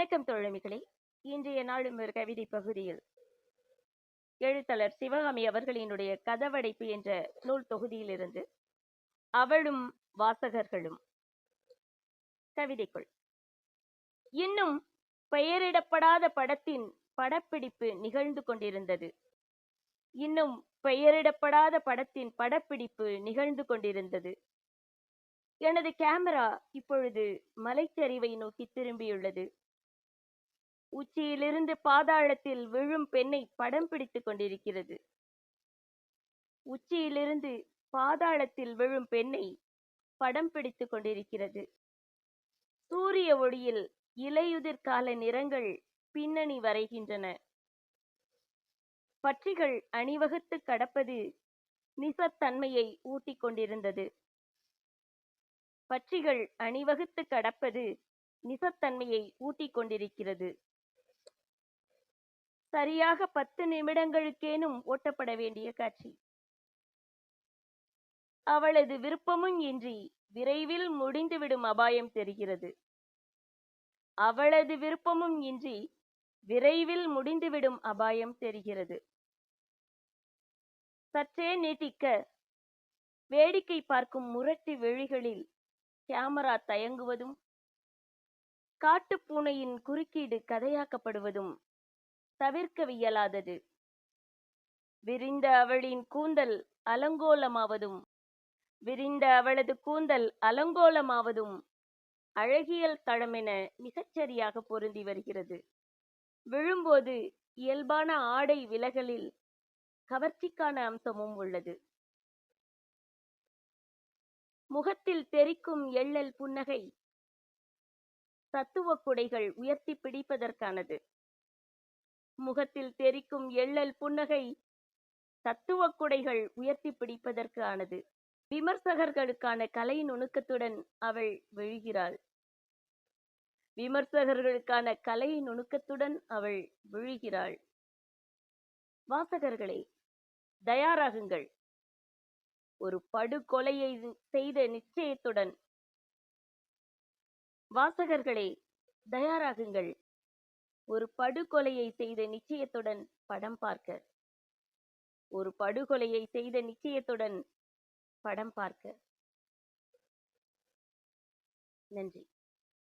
வணக்கம் தோழமைகளே. இன்றைய நாளும் ஒரு கவிதை பகுதியில். எழுத்தாளர் சிவகாமி அவர்களினுடைய கதவடைப்பு என்ற நூல் தொகுதியிலிருந்து அவளும் வாசகர்களும். கவிதைக்குள். இன்னும் பெயரிடப்படாத படத்தின் படப்பிடிப்பு நிகழ்ந்து கொண்டிருந்தது. இன்னும் பெயரிடப்படாத படத்தின் படப்பிடிப்பு நிகழ்ந்து கொண்டிருந்தது. எனது கேமரா இப்பொழுது மலைச்சரிவை நோக்கி திரும்பியுள்ளது. உச்சியிலிருந்து பாதாளத்தில் விழும் பெண்ணை படம் பிடித்துக் கொண்டிருக்கிறது. உச்சியிலிருந்து பாதாளத்தில் விழும் பெண்ணை படம் பிடித்துக் கொண்டிருக்கிறது. சூரிய ஒளியில் இலையுதிர் கால நிறங்கள் பின்னணி வரைகின்றன. பற்றிகள் அணிவகுத்து கடப்பது நிசத்தன்மையை ஊட்டிக் கொண்டிருந்தது. பட்சிகள் அணிவகுத்து கடப்பது நிசத்தன்மையை ஊட்டிக் கொண்டிருக்கிறது. சரியாக பத்து நிமிடங்களுக்கேனும் ஓட்டப்பட வேண்டிய காட்சி. அவளது விருப்பமும் இன்றி விரைவில் முடிந்துவிடும் அபாயம் தெரிகிறது. அவளது விருப்பமும் இன்றி விரைவில் முடிந்துவிடும் அபாயம் தெரிகிறது. சற்றே நீட்டிக்க வேடிக்கை பார்க்கும் முரட்டு விழிகளில் கேமரா தயங்குவதும் காட்டுப்பூனையின் குறுக்கீடு கதையாக்கப்படுவதும் தவிர்க்கவியலாதது. விரிந்த அவளின் கூந்தல் அலங்கோலமாவதும் விரிந்த அவளது கூந்தல் அலங்கோலமாவதும் அழகியல் தளமென மிகச்சரியாக பொருந்தி வருகிறது. விழும்போது இயல்பான ஆடை விலகலில் கவர்ச்சிக்கான அம்சமும் உள்ளது. முகத்தில் தெரிக்கும் எள்ளல் புன்னகை தத்துவ குடைகள் உயர்த்தி பிடிப்பதற்கானது. முகத்தில் தெரிக்கும் எள்ளல் புன்னகை தத்துவ குடைகள் உயர்த்தி பிடிப்பதற்கு ஆனது. விமர்சகர்களுக்கான கலை நுணுக்கத்துடன் அவள் விழுகிறாள். விமர்சகர்களுக்கான கலை நுணுக்கத்துடன் அவள் விழுகிறாள். வாசகர்களே தயாராகுங்கள். ஒரு படுகொலையை செய்த நிச்சயத்துடன். வாசகர்களே தயாராகுங்கள். ஒரு படுகொலையை செய்த நிச்சயத்துடன் படம் பார்க்க. ஒரு படுகொலையை செய்த நிச்சயத்துடன் படம் பார்க்க. நன்றி.